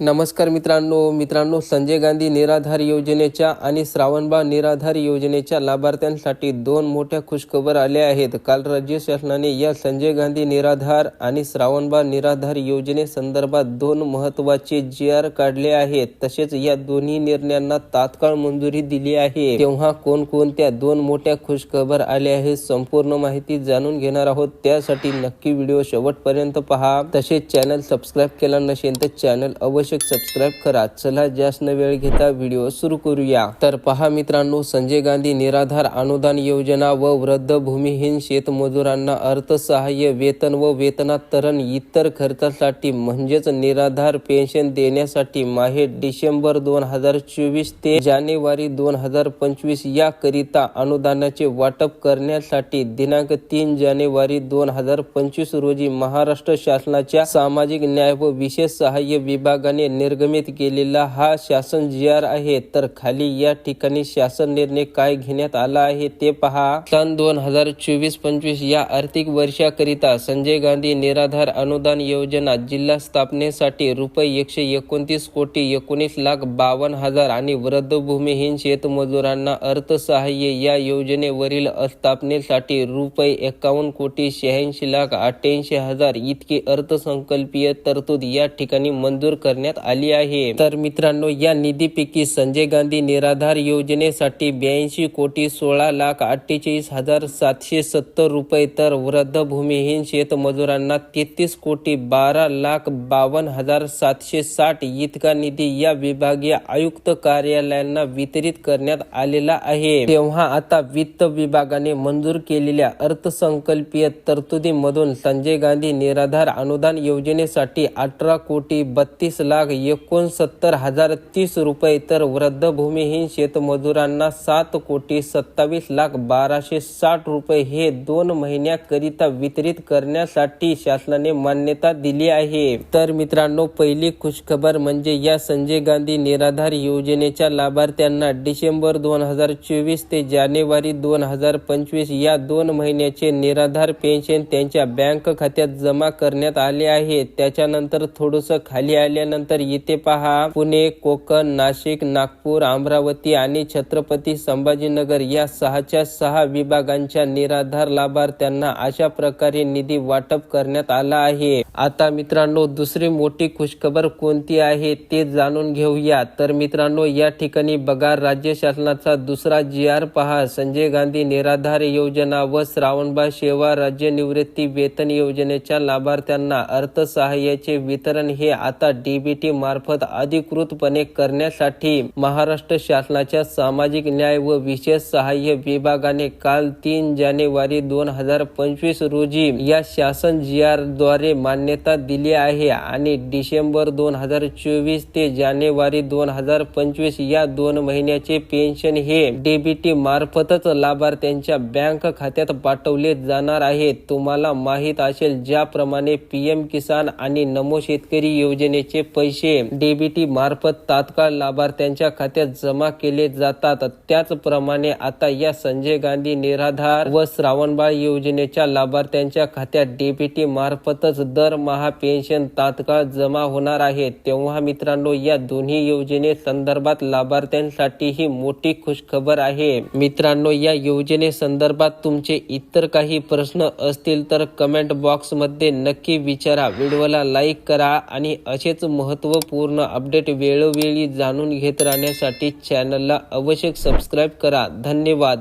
नमस्कार मित्रांनो मित्रांनो संजय गांधी निराधार योजनेच्या आणि श्रावणबाळ निराधार योजनेच्या लाभार्थ्यांसाठी दोन मोठ्या खुशखबर आल्या आहेत. काल राज्य शासनाने या संजय गांधी निराधार आणि श्रावणबाळ निराधार योजनेसंदर्भात दोन महत्त्वाचे जी आर काढले आहेत. तसेच या दोन्ही निर्णयांना तात्काळ मंजुरी दिली आहे. तेव्हा कोणकोणत्या दोन मोठ्या खुशखबर आल्या आहेत संपूर्ण माहिती जाणून घेणार आहोत. त्यासाठी नक्की व्हिडिओ शेवटपर्यंत पहा. तसेच चॅनल सबस्क्राईब केला नसेल तर चॅनल अवश्य सबस्क्राईब करा. चला जास्त वेळ घेता व्हिडिओ सुरू करूया. तर पहा मित्रांनो संजय गांधी निराधार अनुदान योजना व वृद्ध भूमिहीन शेतमजुरांना अर्थसहाय्य वेतन व वेतनातरण इतर खर्चासाठी म्हणजेच निराधार पेन्शन देण्यासाठी माहे डिसेंबर दोन हजार चोवीस ते जानेवारी दोन हजार पंचवीस या करिता अनुदानाचे वाटप करण्यासाठी दिनांक तीन जानेवारी दोन हजार पंचवीस रोजी महाराष्ट्र शासनाच्या सामाजिक न्याय व विशेष सहाय्य विभागाने निर्गमित केलेला हा शासन जी आर आहे. तर खाली या ठिकाणी शासन निर्णय काय घेण्यात आला आहे ते पहा. सन दोन हजार चोवीस पंचवीस या आर्थिक वर्षाकरिता संजय गांधी निराधार अनुदान योजना जिल्हा स्थापनेसाठी रुपये एकशे एकोणतीस कोटी एकोणीस लाख बावन्न हजार आणि वृद्ध भूमिहीन शेतमजुरांना अर्थसहाय्य या योजनेवरील स्थापनेसाठी रुपये एकावन्न कोटी शहाऐंशी लाख अठ्ठ्याऐंशी हजार इतकी अर्थसंकल्पीय तरतूद या ठिकाणी मंजूर करण्यात आली आहे. तर मित्रांनो या निधीपैकी संजय गांधी निराधार योजनेसाठी ब्याऐंशी कोटी सोळा लाख अठ्ठेचाळीस हजार सातशे सत्तर रुपये तर वृद्ध भूमिहीन शेतमजुरांना तेहतीस कोटी बारा लाख बावन्न हजार सातशे साठ इतका निधी या विभागीय आयुक्त कार्यालयांना वितरित करण्यात आलेला आहे. तेव्हा आता वित्त विभागाने मंजूर केलेल्या अर्थसंकल्पीय तरतुदीमधून संजय गांधी निराधार अनुदान योजनेसाठी अठरा कोटी बत्तीस लाख लाख एकोणसत्तर हजार तीस रुपये. तर वृद्ध भूमिहीन शेतमजुरांना सात कोटी सत्तावीस लाख बाराशे साठ रुपये हे दोन महिन्याकरिता वितरित करण्यासाठी शासनाने मान्यता दिली आहे. तर मित्रांनो पहिली खुशखबर म्हणजे या संजय गांधी निराधार योजनेच्या लाभार्थ्यांना डिसेंबर दोन हजार चोवीस ते जानेवारी दोन हजार पंचवीस या दोन महिन्याचे निराधार पेन्शन त्यांच्या बँक खात्यात जमा करण्यात आले आहे. त्याच्यानंतर थोडस खाली आल्यानंतर इथे पहा पुणे कोकण नाशिक नागपूर अमरावती आणि छत्रपती संभाजीनगर या सहाच्या सहा विभागांच्या निराधार लाभार्थ्यांना अशा प्रकारे निधी वाटप करण्यात आला आहे. आता मित्रांनो दुसरी मोठी खुशखबर कोणती आहे ते जाणून घेऊया. तर मित्रांनो या ठिकाणी बघा राज्य शासनाचा दुसरा जी आर पहा संजय गांधी निराधार योजना व श्रावणबाळ सेवा राज्य निवृत्ती वेतन योजनेच्या लाभार्थ्यांना अर्थसहाय्याचे वितरण हे आता डीबी मार्फत अधिकृतपणे करण्यासाठी महाराष्ट्र शासनाच्या सामाजिक न्याय व विशेष सहाय्य विभागाने काल तीन जानेवारी दोन हजार पंचवीस रोजी या शासन जी आरद्वारे मान्यता दिली आहे आणि डिसेंबर दोन हजार चोवीस ते जानेवारी दोन हजार पंचवीस या दोन महिन्याचे पेन्शन हे डीबीटी मार्फतच लाभार्थ्यांच्या बँक खात्यात पाठवले जाणार आहे. तुम्हाला माहीत असेल ज्याप्रमाणे पीएम किसान आणि नमो शेतकरी योजनेचे पैसे डीबीटी मार्फत तात्काळ लाभार्थ्यांच्या खात्यात जमा केले जातात. त्याचप्रमाणे आता या संजय गांधी निराधार व श्रावणबाळ योजनेच्या लाभार्थ्यांच्या खात्यात डीबीटी मार्फतच दरमहा पेन्शन तात्काळ जमा होणार आहे. तेव्हा मित्रांनो या दोन्ही योजने संदर्भात लाभार्थ्यांसाठी ही मोठी खुशखबर आहे. मित्रांनो या योजने संदर्भात तुमचे इतर काही प्रश्न असतील तर कमेंट बॉक्समध्ये नक्की विचारा. व्हिडिओला लाईक करा आणि असेच महत्त्वपूर्ण अपडेट वेळोवेळी जाणून घेत राहण्यासाठी चॅनलला अवश्य सबस्क्राईब करा. धन्यवाद.